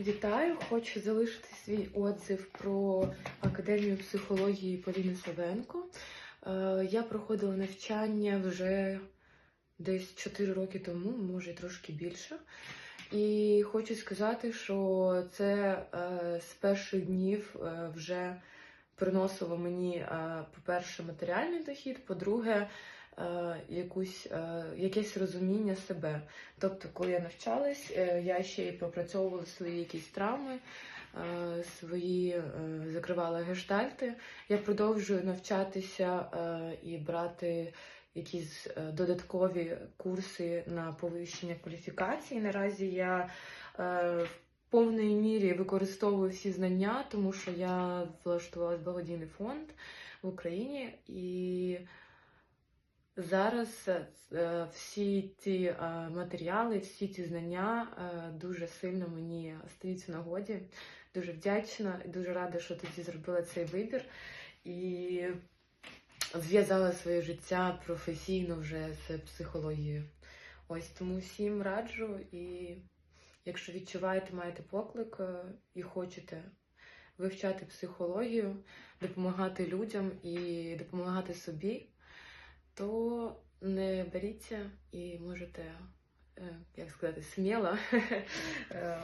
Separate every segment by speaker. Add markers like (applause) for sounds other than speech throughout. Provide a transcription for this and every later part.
Speaker 1: Вітаю! Хочу залишити свій отзив про Академію психології Поліни Савенко. Е, Я проходила навчання вже десь 4 роки тому, може трошки більше. І хочу сказати, що це е, з перших днів е, вже приносило мені, по-перше, матеріальний дохід, по-друге, якусь, е, якесь розуміння себе. Тобто, коли я навчалась, е, я ще й пропрацьовувала свої якісь травми, е, свої е, закривала гештальти. Я продовжую навчатися е, і брати якісь е, додаткові курси на повищення кваліфікації. Наразі я е, в повній мірі використовую всі знання, тому що я влаштувалась в благодійний фонд в Україні і. Зараз е, всі ці е, матеріали, всі ці знання е, дуже сильно мені стають в нагоді. Дуже вдячна і дуже рада, що тоді зробила цей вибір і зв'язала своє життя професійно вже з психологією. Ось тому всім раджу. І якщо відчуваєте, маєте поклик е, і хочете вивчати психологію, допомагати людям і допомагати собі то не беріться і можете, е, як сказати, сміло (laughs) е,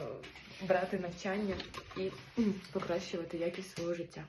Speaker 1: брати навчання і (clears throat) покращувати якість свого життя.